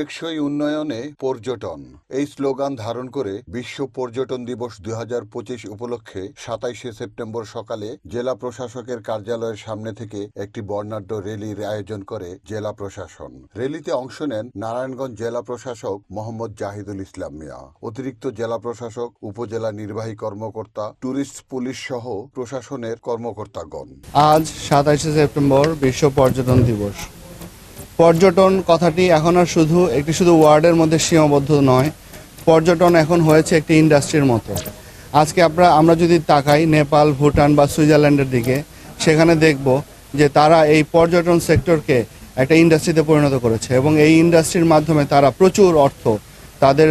টেকসই উন্নয়নে পর্যটন। এই স্লোগান ধারণ করে বিশ্ব পর্যটন দিবস দুই উপলক্ষে সাতাইশে সেপ্টেম্বর সকালে জেলা প্রশাসকের কার্যালয়ের সামনে থেকে একটি বর্ণাঢ্য র্যালির আয়োজন করে জেলা প্রশাসন। র্যালিতে অংশ নেন নারায়ণগঞ্জ জেলা প্রশাসক মোহাম্মদ জাহিদুল ইসলাম মিয়া, অতিরিক্ত জেলা প্রশাসক, উপজেলা নির্বাহী কর্মকর্তা ট্যুরিস্ট পুলিশ সহ প্রশাসনের কর্মকর্তাগণ। আজ সাতাইশে সেপ্টেম্বর বিশ্ব পর্যটন দিবস। পর্যটন কথাটি এখন আর শুধু একটি শুধু ওয়ার্ডের মধ্যে সীমাবদ্ধ নয়, পর্যটন এখন হয়েছে একটি ইন্ডাস্ট্রির মতো। আজকে আমরা আমরা যদি তাকাই নেপাল, ভুটান বা সুইজারল্যান্ডের দিকে, সেখানে দেখব যে তারা এই পর্যটন সেক্টরকে একটা ইন্ডাস্ট্রিতে পরিণত করেছে এবং এই ইন্ডাস্ট্রির মাধ্যমে তারা প্রচুর অর্থ তাদের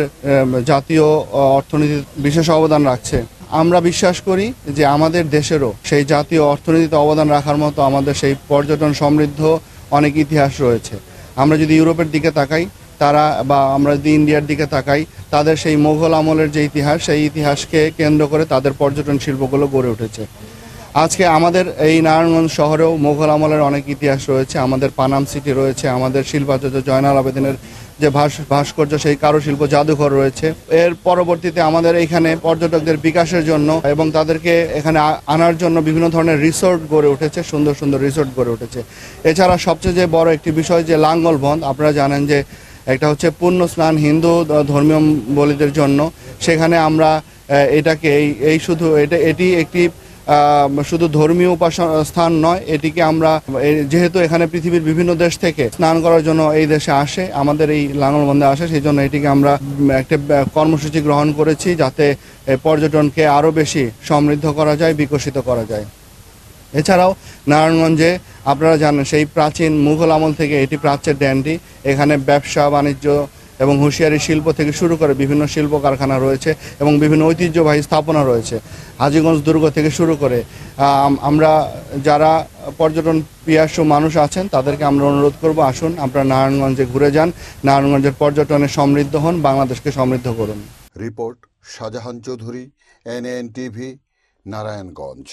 জাতীয় অর্থনীতির বিশেষ অবদান রাখছে। আমরা বিশ্বাস করি যে আমাদের দেশেরও সেই জাতীয় অর্থনীতিতে অবদান রাখার মতো আমাদের সেই পর্যটন সমৃদ্ধ অনেক ইতিহাস রয়েছে। আমরা যদি ইউরোপের দিকে তাকাই, তারা বা আমরা যদি ইন্ডিয়ার দিকে তাকাই, তাদের সেই মোঘল আমলের যে ইতিহাস, সেই ইতিহাসকে কেন্দ্র করে তাদের পর্যটন শিল্পগুলো গড়ে উঠেছে। আজকে আমাদের এই নারায়ণগঞ্জ শহরেও মোঘল আমলের অনেক ইতিহাস রয়েছে, আমাদের পানাম সিটি রয়েছে, আমাদের শিল্পাচার্য জয়নাল আবেদিনের যে ভাস, ভাস্কর্য, সেই কারুশিল্প জাদুঘর রয়েছে। এর পরবর্তীতে আমাদের এখানে পর্যটকদের বিকাশের জন্য এবং তাদেরকে এখানে আনার জন্য বিভিন্ন ধরনের রিসোর্ট গড়ে উঠেছে, সুন্দর সুন্দর রিসোর্ট গড়ে উঠেছে। এছাড়া সবচেয়ে যে বড় একটি বিষয় যে লাঙ্গল বন্ধ, আপনারা জানেন যে একটা হচ্ছে পূর্ণ স্নান হিন্দু ধর্মীয় বলিদের জন্য। সেখানে আমরা এটাকে এই শুধু এটা, এটি একটি শুধু ধর্মীয় উপাসনা, স্থান নয়, এটিকে আমরা যেহেতু এখানে পৃথিবীর বিভিন্ন দেশ থেকে স্নান করার জন্য এই দেশে আসে, আমাদের এই লাঙ্গলবন্ধে আসে, সেই জন্য এটিকে আমরা একটা কর্মসূচি গ্রহণ করেছি যাতে পর্যটনকে আরও বেশি সমৃদ্ধ করা যায়, বিকশিত করা যায়। এছাড়াও নারায়ণগঞ্জে আপনারা জানেন, সেই প্রাচীন মুঘল আমল থেকে এটি প্রাচ্যের ড্যান্ডি এখানে ব্যবসা, বাণিজ্য এবং হুঁশিয়ারি শিল্প থেকে শুরু করে বিভিন্ন শিল্প কারখানা রয়েছে এবং বিভিন্ন ঐতিহ্যবাহী স্থাপনা রয়েছে। হাজিগঞ্জ দুর্গ থেকে শুরু করে আমরা যারা পর্যটন পিয়াসু মানুষ আছেন, তাদেরকে আমরা অনুরোধ করব, আসুন, আপনারা নারায়ণগঞ্জে ঘুরে যান। নারায়ণগঞ্জের পর্যটনে সমৃদ্ধ হন, বাংলাদেশকে সমৃদ্ধ করুন। Report Shahjahan Chowdhury NN TV, Narayanganj.